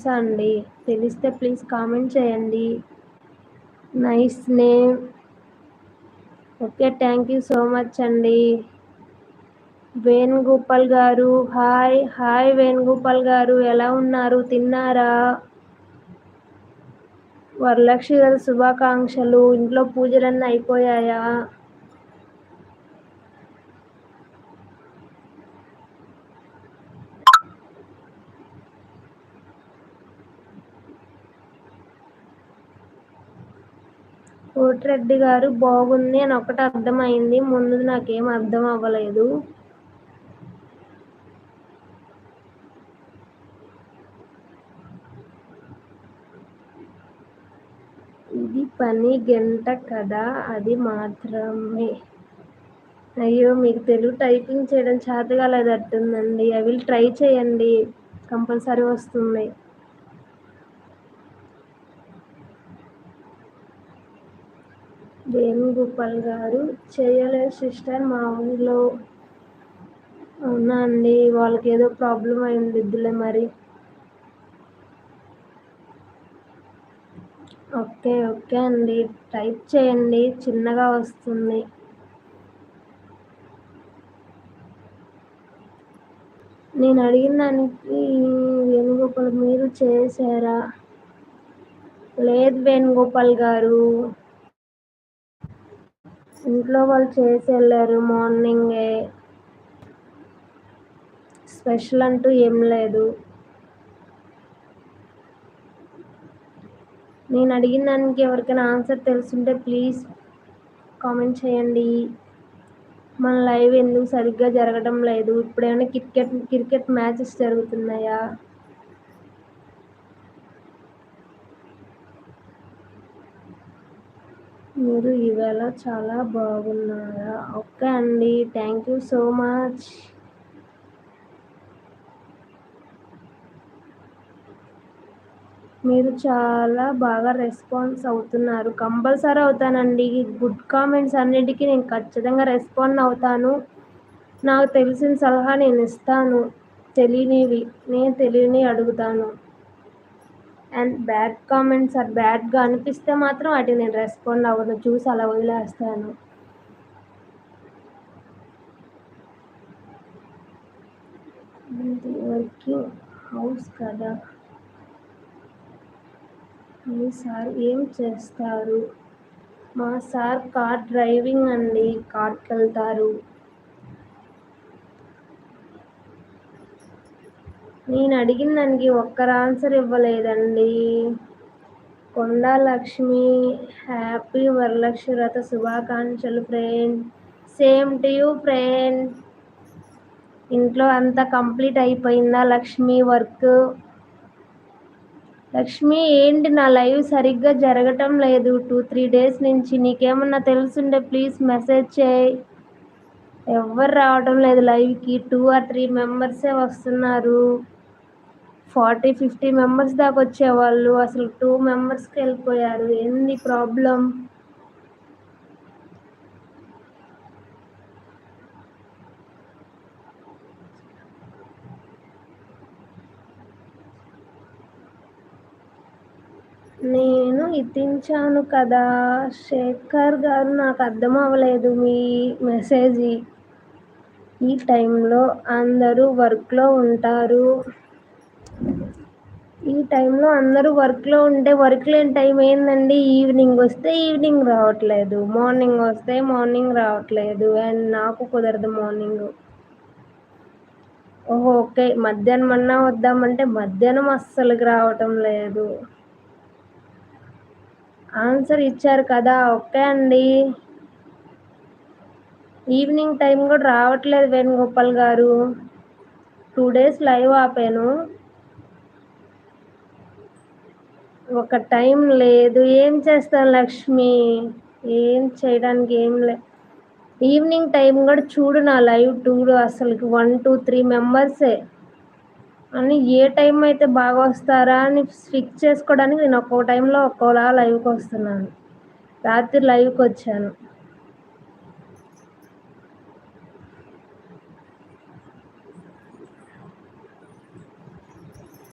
తెలుసా అండి? తెలిస్తే ప్లీజ్ కామెంట్ చేయండి. Nice name. Okay thank you so much అండి. వేణుగోపాల్ గారు హాయ్ హాయ్ వేణుగోపాల్ గారు ఎలా ఉన్నారు? తిన్నారా? వరలక్ష్మి గారి శుభాకాంక్షలు. ఇంట్లో పూజలన్నీ అయిపోయాయా? కోటిరెడ్డి గారు బాగుంది అని ఒకటి అర్థమైంది. ముందు నాకేం అర్థం అవ్వలేదు. ఇది పని గంట కదా అది మాత్రమే. అయ్యో మీకు తెలుగు టైపింగ్ చేయడం చేతగా లేదట్టుందండి ఐ విల్ ట్రై చేయండి. కంపల్సరీ వస్తుంది. వేణుగోపాల్ గారు చేయలేదు సిస్టర్ మా ఊళ్ళో అవునా అండి వాళ్ళకి ఏదో ప్రాబ్లం అయింది ఇద్దులే మరి. ఓకే ఓకే అండి. టైప్ చేయండి చిన్నగా వస్తుంది. నేను అడిగిన దానికి వేణుగోపాల్ మీరు చేశారా? లేదు వేణుగోపాల్ గారు ఇంట్లో వాళ్ళు చేసి వెళ్ళారు మార్నింగే. స్పెషల్ అంటూ ఏం లేదు. నేను అడిగిన దానికి ఎవరికైనా ఆన్సర్ తెలుసుంటే ప్లీజ్ కామెంట్ చేయండి. మన లైవ్ ఎందుకు సరిగ్గా జరగడం లేదు. ఇప్పుడేమైనా క్రికెట్ క్రికెట్ మ్యాచెస్ జరుగుతున్నాయా? మీరు ఈవేళ చాలా బాగున్నారా? ఓకే అండి. Thank you so much. మీరు చాలా బాగా రెస్పాన్స్ అవుతున్నారు. కంపల్సరీ అవుతానండి. గుడ్ కామెంట్స్ అన్నిటికీ నేను ఖచ్చితంగా రెస్పాండ్ అవుతాను. నాకు తెలిసిన సలహా నేను ఇస్తాను. తెలియనివి నేను తెలియని అడుగుతాను. అండ్ బ్యాడ్ కామెంట్స్ ఆర్ బ్యాడ్గా అనిపిస్తే మాత్రం వాటికి నేను రెస్పాండ్ అవ్వను చూసి అలా వదిలేస్తాను. వర్కింగ్ హౌస్ కదా. మీ సార్ ఏం చేస్తారు? మా సార్ కార్ డ్రైవింగ్ అండి కార్కి వెళ్తారు నేను అడిగిన దానికి ఒక్కరు ఆన్సర్ ఇవ్వలేదండి. కొండా లక్ష్మి హ్యాపీ వరలక్ష్మి వ్రత శుభాకాంక్షలు friend. Same to you friend. ఇంట్లో అంతా కంప్లీట్ అయిపోయిందా లక్ష్మి వర్క్? లక్ష్మి ఏంటి నా లైవ్ సరిగ్గా జరగటం లేదు. టూ త్రీ డేస్ నుంచి నీకేమన్నా తెలుసుంటే ప్లీజ్ మెసేజ్ చేయి. ఎవ్వరు రావడం లేదు లైవ్కి. టూ ఆర్ త్రీ మెంబర్సే వస్తున్నారు. ఫార్టీ ఫిఫ్టీ మెంబర్స్ దాకా వచ్చేవాళ్ళు. అసలు టూ మెంబర్స్కి వెళ్ళిపోయారు. ఏంది ప్రాబ్లం నేను ఇతించాను కదా శేఖర్ గారు నాకు అర్థం అవ్వలేదు మీ మెసేజ్. ఈ టైంలో అందరూ వర్క్లో ఉంటారు. ఈ టైంలో అందరూ వర్క్లో ఉంటే వర్క్ లేని టైం ఏందండి? ఈవినింగ్ వస్తే ఈవినింగ్ రావట్లేదు. మార్నింగ్ వస్తే మార్నింగ్ రావట్లేదు. అండ్ నాకు కుదరదు మార్నింగ్ ఓహో ఓకే. మధ్యాహ్నం అన్నా వద్దామంటే మధ్యాహ్నం అస్సలుకి రావటం లేదు. ఆన్సర్ ఇచ్చారు కదా. ఓకే అండి. ఈవినింగ్ టైం కూడా రావట్లేదు వేణుగోపాల్ గారు. టూ డేస్ లైవ్ ఆపాను. ఒక టైం లేదు. ఏం చేస్తాను లక్ష్మి? ఏం చేయడానికి ఏం లే? ఈవినింగ్ టైం కూడా చూడు నా లైవ్ టూడు అసలుకి వన్ టూ త్రీ మెంబర్సే. అని ఏ టైం అయితే బాగా వస్తారా అని ఫిక్స్ చేసుకోవడానికి నేను ఒక్కో టైంలో ఒక్కోలా లైవ్కి వస్తున్నాను. రాత్రి లైవ్కి వచ్చాను.